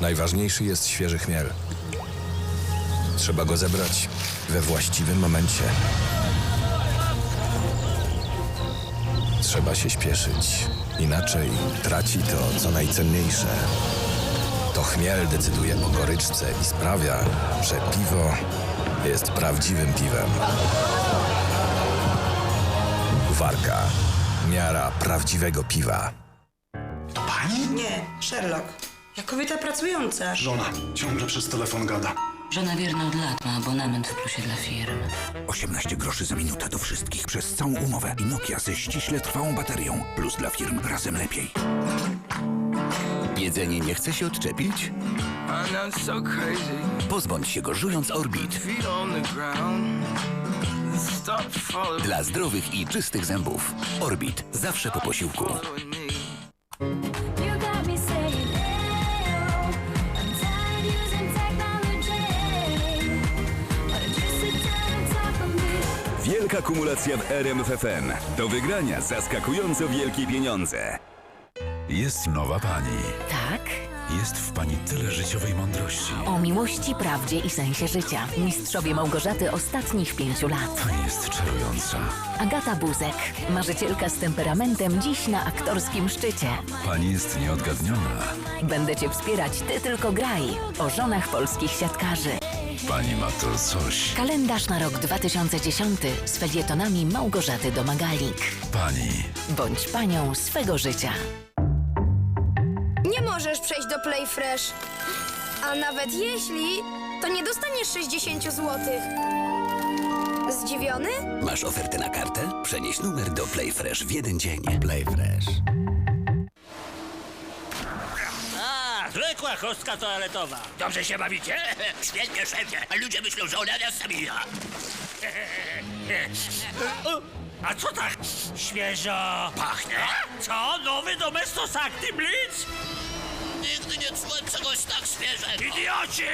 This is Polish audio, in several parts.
Najważniejszy jest świeży chmiel. Trzeba go zebrać we właściwym momencie. Trzeba się śpieszyć, inaczej traci to, co najcenniejsze. To chmiel decyduje o goryczce i sprawia, że piwo jest prawdziwym piwem. Warka. Miara prawdziwego piwa. Nie, Sherlock. Jak kobieta pracująca. Żona ciągle przez telefon gada. Żona wierna od lat ma abonament w plusie dla firm. 18 groszy za minutę do wszystkich przez całą umowę i Nokia ze ściśle trwałą baterią. Plus dla firm razem lepiej. Jedzenie nie chce się odczepić? Pozbądź się go żując Orbit. Dla zdrowych i czystych zębów. Orbit. Zawsze po posiłku. Wielka kumulacja w RMFFM. Do wygrania zaskakująco wielkie pieniądze. Jest nowa pani. Tak? Jest w pani tyle życiowej mądrości. O miłości, prawdzie i sensie życia. Mistrzowie Małgorzaty ostatnich pięciu lat. Pani jest czarująca. Agata Buzek, marzycielka z temperamentem, dziś na aktorskim szczycie. Pani jest nieodgadniona. Będę cię wspierać, ty tylko graj. O żonach polskich siatkarzy. Pani ma to coś. Kalendarz na rok 2010 z felietonami Małgorzaty Domagalik. Pani. Bądź panią swego życia. Nie możesz przejść do Playfresh. A nawet jeśli, to nie dostaniesz 60 zł. Zdziwiony? Masz ofertę na kartę? Przenieś numer do Playfresh w jeden dzień. Playfresh. A, zwykła kostka toaletowa. Dobrze się bawicie? Świetnie, szefie. A ludzie myślą, że ona nas zabija. A co tak świeżo pachnie? Co? Nowy Domestos Acti Blitz? Nigdy nie czułem czegoś tak świeżego. Idioci!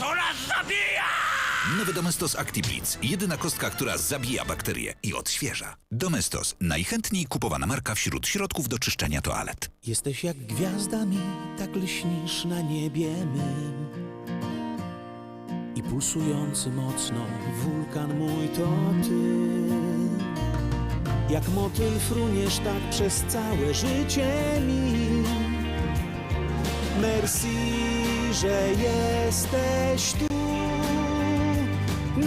To nas zabija! Nowy Domestos ActiBlitz. Jedyna kostka, która zabija bakterie i odświeża. Domestos. Najchętniej kupowana marka wśród środków do czyszczenia toalet. Jesteś jak gwiazda mi, tak lśnisz na niebie mym. I pulsujący mocno wulkan mój to ty. Jak motyl fruniesz tak przez całe życie mi. Merci, że jesteś tu.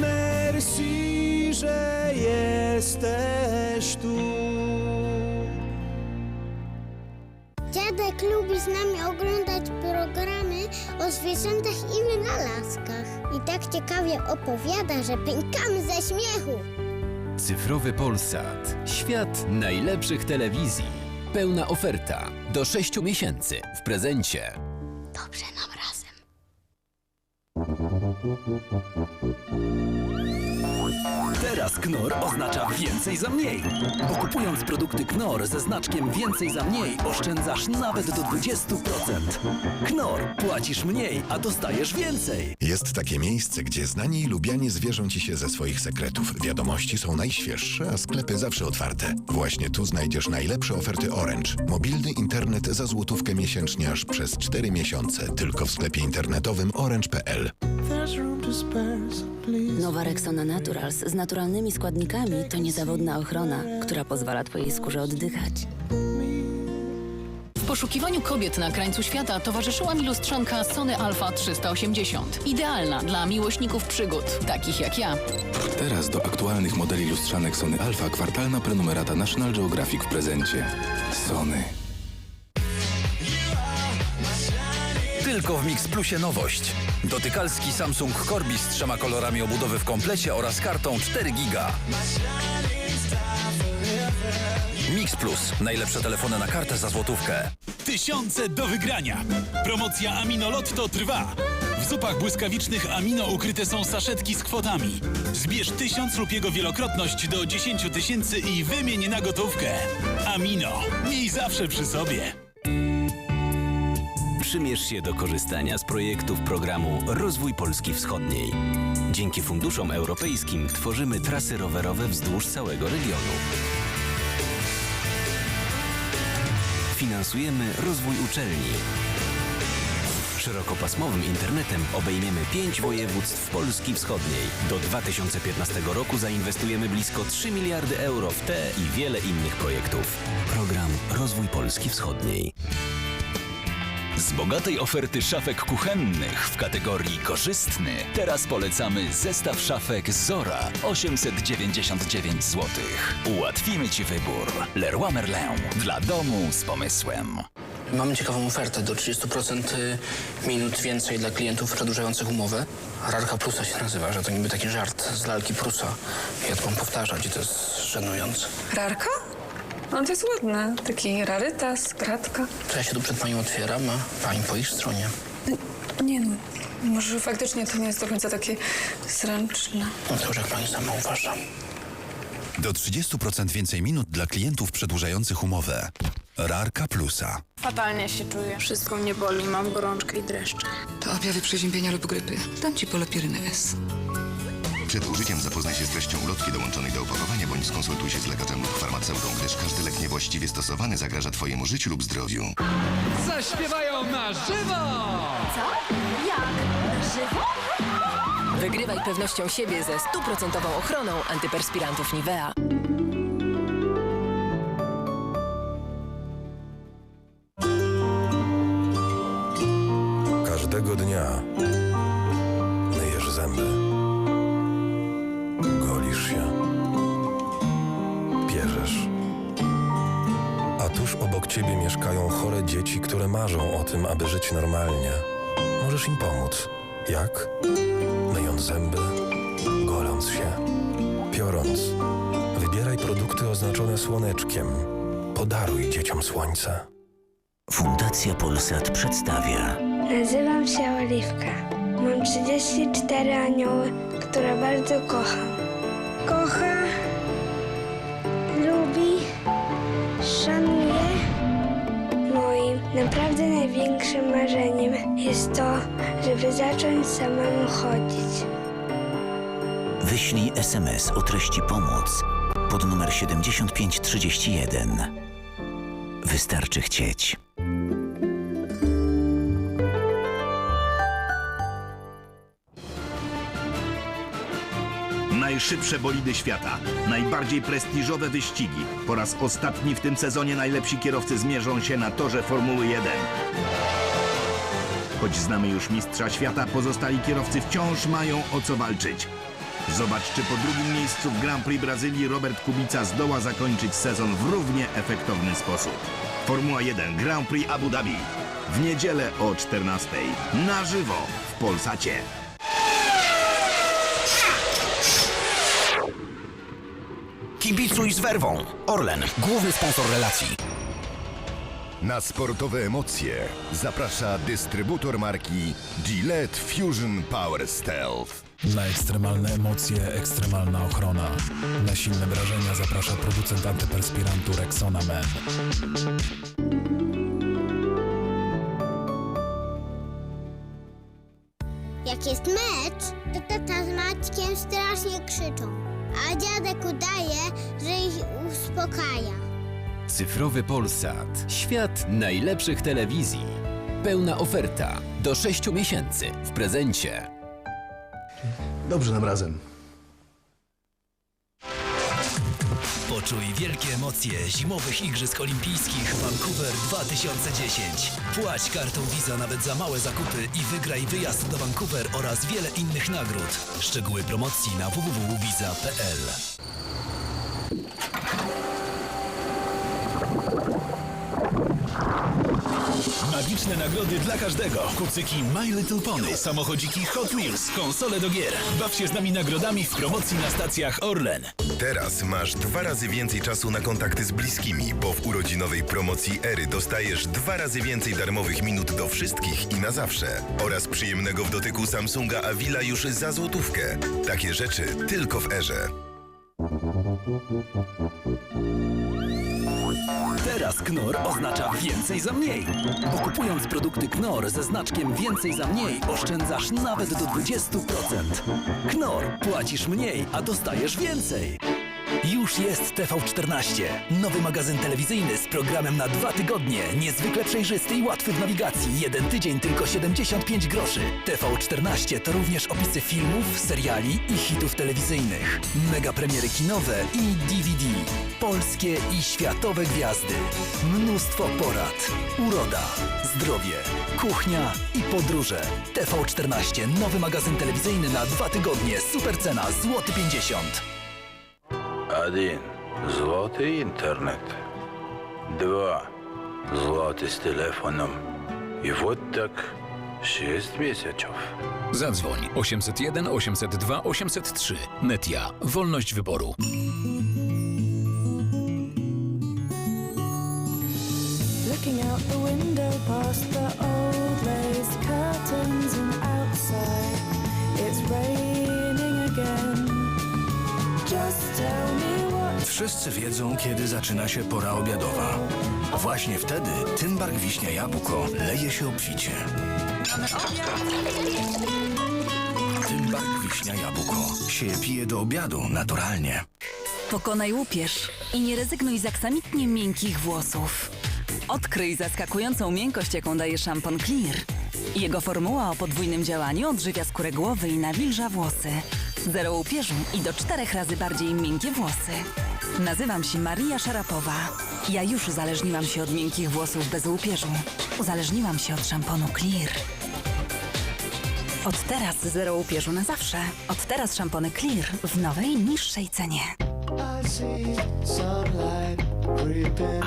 Merci, że jesteś tu. Dziadek lubi z nami oglądać programy o zwierzętach i wynalazkach. I tak ciekawie opowiada, że pękamy ze śmiechu. Cyfrowy Polsat. Świat najlepszych telewizji. Pełna oferta. Do 6 miesięcy w prezencie. Teraz Knor oznacza więcej za mniej. Bo kupując produkty Knor ze znaczkiem więcej za mniej oszczędzasz nawet do 20%. Knor, płacisz mniej, a dostajesz więcej. Jest takie miejsce, gdzie znani i lubiani zwierzą ci się ze swoich sekretów. Wiadomości są najświeższe, a sklepy zawsze otwarte. Właśnie tu znajdziesz najlepsze oferty Orange. Mobilny internet za złotówkę miesięcznie aż przez 4 miesiące. Tylko w sklepie internetowym orange.pl. Nowa Rexona Naturals z naturalnymi składnikami to niezawodna ochrona, która pozwala twojej skórze oddychać. W poszukiwaniu kobiet na krańcu świata towarzyszyła mi lustrzanka Sony Alpha 380. Idealna dla miłośników przygód, takich jak ja. Teraz do aktualnych modeli lustrzanek Sony Alpha kwartalna prenumerata National Geographic w prezencie. Sony. Tylko w Mix Plusie nowość. Dotykalski Samsung Corby z trzema kolorami obudowy w komplecie oraz kartą 4 giga. Mix Plus. Najlepsze telefony na kartę za złotówkę. Tysiące do wygrania. Promocja Amino Lotto trwa. W zupach błyskawicznych Amino ukryte są saszetki z kwotami. Zbierz tysiąc lub jego wielokrotność do 10 tysięcy i wymień na gotówkę. Amino. Miej zawsze przy sobie. Przymierz się do korzystania z projektów programu Rozwój Polski Wschodniej. Dzięki funduszom europejskim tworzymy trasy rowerowe wzdłuż całego regionu. Finansujemy rozwój uczelni. Szerokopasmowym internetem obejmiemy pięć województw Polski Wschodniej. Do 2015 roku zainwestujemy blisko 3 miliardy euro w te i wiele innych projektów. Program Rozwój Polski Wschodniej. Z bogatej oferty szafek kuchennych w kategorii korzystny teraz polecamy zestaw szafek Zora 899 zł. Ułatwimy Ci wybór. Leroy Merlin dla domu z pomysłem. Mamy ciekawą ofertę do 30% minut więcej dla klientów przedłużających umowę. Rarka Plusa się nazywa, że to niby taki żart z lalki Prusa. Ja to mam powtarzać i to jest żenujące. Rarka? No to jest ładne. Taki rarytas, kratka. To ja się tu przed panią otwieram, a pani po ich stronie. Nie no, może faktycznie to nie jest do końca takie zręczne. No to już jak pani sama uważa. Do 30% więcej minut dla klientów przedłużających umowę. Rarka Plusa. Fatalnie się czuję. Wszystko mnie boli, mam gorączkę i dreszcze. To objawy przeziębienia lub grypy. Dam ci polopirynę S. Przed użyciem zapoznaj się z treścią ulotki dołączonej do opakowania bądź skonsultuj się z lekarzem lub farmaceutą, gdyż każdy lek niewłaściwie stosowany zagraża Twojemu życiu lub zdrowiu. Zaśpiewają na żywo! Co? Jak? Na żywo? Wygrywaj pewnością siebie ze stuprocentową ochroną antyperspirantów Nivea. Ciebie mieszkają chore dzieci, które marzą o tym, aby żyć normalnie. Możesz im pomóc. Jak? Myjąc zęby, goląc się, piorąc. Wybieraj produkty oznaczone słoneczkiem. Podaruj dzieciom słońce. Fundacja Polsat przedstawia Nazywam się Oliwka. Mam 34 anioły, które bardzo kocham. Kocha, naprawdę największym marzeniem jest to, żeby zacząć samemu chodzić. Wyślij SMS o treści pomoc pod numer 7531. Wystarczy chcieć. Najszybsze bolidy świata, najbardziej prestiżowe wyścigi. Po raz ostatni w tym sezonie najlepsi kierowcy zmierzą się na torze Formuły 1. Choć znamy już mistrza świata, pozostali kierowcy wciąż mają o co walczyć. Zobacz, czy po drugim miejscu w Grand Prix Brazylii Robert Kubica zdoła zakończyć sezon w równie efektowny sposób. Formuła 1 Grand Prix Abu Dhabi. W niedzielę o 14 na żywo w Polsacie. Kibicuj z werwą. Orlen, główny sponsor relacji. Na sportowe emocje zaprasza dystrybutor marki Gillette Fusion Power Stealth. Na ekstremalne emocje, ekstremalna ochrona. Na silne wrażenia zaprasza producent antyperspirantu Rexona Men. Cyfrowy Polsat. Świat najlepszych telewizji. Pełna oferta. Do 6 miesięcy w prezencie. Dobrze nam razem. Poczuj wielkie emocje zimowych Igrzysk Olimpijskich Vancouver 2010. Płać kartą Visa nawet za małe zakupy i wygraj wyjazd do Vancouver oraz wiele innych nagród. Szczegóły promocji na www.visa.pl Magiczne nagrody dla każdego. Kucyki My Little Pony, samochodziki Hot Wheels, konsole do gier. Baw się z nami nagrodami w promocji na stacjach Orlen. Teraz masz dwa razy więcej czasu na kontakty z bliskimi, bo w urodzinowej promocji Ery dostajesz dwa razy więcej darmowych minut do wszystkich i na zawsze. Oraz przyjemnego w dotyku Samsunga Avila już za złotówkę. Takie rzeczy tylko w Erze. Teraz Knor oznacza więcej za mniej. Bo kupując produkty Knor ze znaczkiem więcej za mniej oszczędzasz nawet do 20%. Knor, płacisz mniej, a dostajesz więcej. Już jest TV14. Nowy magazyn telewizyjny z programem na dwa tygodnie. Niezwykle przejrzysty i łatwy w nawigacji. Jeden tydzień tylko 75 groszy. TV14 to również opisy filmów, seriali i hitów telewizyjnych. Mega premiery kinowe i DVD. Polskie i światowe gwiazdy. Mnóstwo porad. Uroda, zdrowie, kuchnia i podróże. TV14. Nowy magazyn telewizyjny na dwa tygodnie. Super cena, złoty 50. Один – злотий інтернет. Два – злоти з телефоном. І вот так шість місяців. Zadzwoń 801 802 803. Netia. Wolność wyboru. Looking out the window past the old lace curtains and outside it's raining Wszyscy wiedzą, kiedy zaczyna się pora obiadowa. Właśnie wtedy Tymbark Wiśnia Jabłko leje się obficie. Tymbark Wiśnia Jabłko się pije do obiadu naturalnie. Pokonaj łupież i nie rezygnuj z aksamitnie miękkich włosów. Odkryj zaskakującą miękkość, jaką daje szampon Clear. Jego formuła o podwójnym działaniu odżywia skórę głowy i nawilża włosy. Zero łupieżu i do czterech razy bardziej miękkie włosy. Nazywam się Maria Szarapowa. Ja już uzależniłam się od miękkich włosów bez łupieżu. Uzależniłam się od szamponu Clear. Od teraz zero łupieżu na zawsze. Od teraz szampony Clear w nowej, niższej cenie.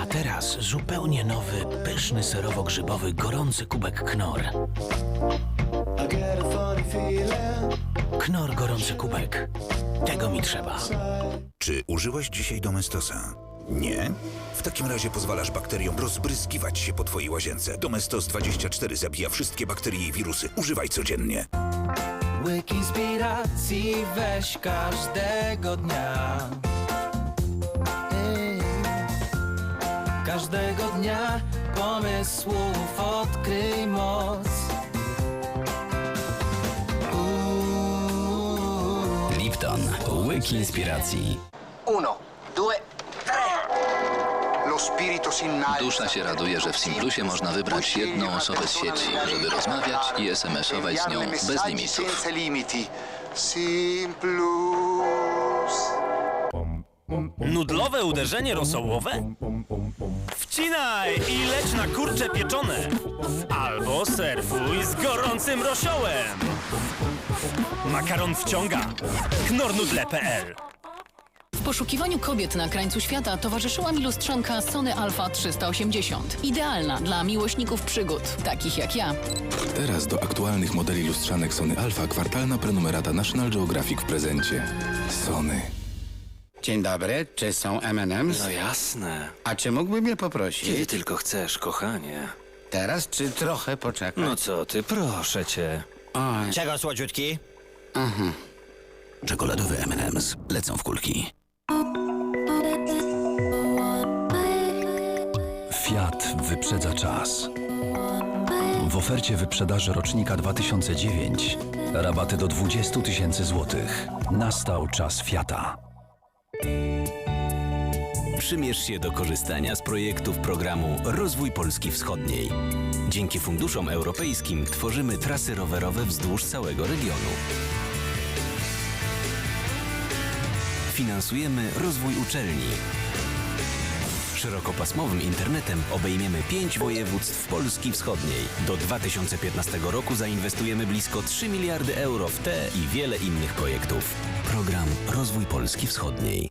A teraz zupełnie nowy, pyszny serowo-grzybowy, gorący kubek Knor. Knor gorący kubek. Tego mi trzeba. Czy użyłeś dzisiaj Domestosa? Nie? W takim razie pozwalasz bakteriom rozbryzgiwać się po twojej łazience. Domestos 24 zabija wszystkie bakterie i wirusy. Używaj codziennie. Łyk inspiracji weź każdego dnia. Każdego dnia pomysłów odkryj moc. Lipton. Łyk inspiracji. Uno, due. Dusza się raduje, że w Simplusie można wybrać jedną osobę z sieci, żeby rozmawiać i SMS-ować z nią bez limitów. Nudlowe uderzenie rosołowe? Wcinaj i leć na kurcze pieczone. Albo surfuj z gorącym rosiołem. Makaron wciąga. knornudle.pl W poszukiwaniu kobiet na krańcu świata towarzyszyła mi lustrzanka Sony Alpha 380. Idealna dla miłośników przygód, takich jak ja. Teraz do aktualnych modeli lustrzanek Sony Alpha kwartalna prenumerata National Geographic w prezencie. Sony. Dzień dobry, czy są M&M's? No jasne. A czy mógłby mnie poprosić? Kiedy tylko chcesz, kochanie. Teraz czy trochę poczekać? No co ty, proszę cię. Oj. Czego słodziutki? Mhm. Czekoladowe M&M's lecą w kulki. Fiat wyprzedza czas. W ofercie wyprzedaży rocznika 2009 rabaty do 20 tysięcy złotych. Nastał czas Fiata. Przymierz się do korzystania z projektów programu Rozwój Polski Wschodniej. Dzięki funduszom europejskim tworzymy trasy rowerowe wzdłuż całego regionu. Finansujemy rozwój uczelni. Szerokopasmowym internetem obejmiemy pięć województw Polski Wschodniej. Do 2015 roku zainwestujemy blisko 3 miliardy euro w te i wiele innych projektów. Program Rozwój Polski Wschodniej.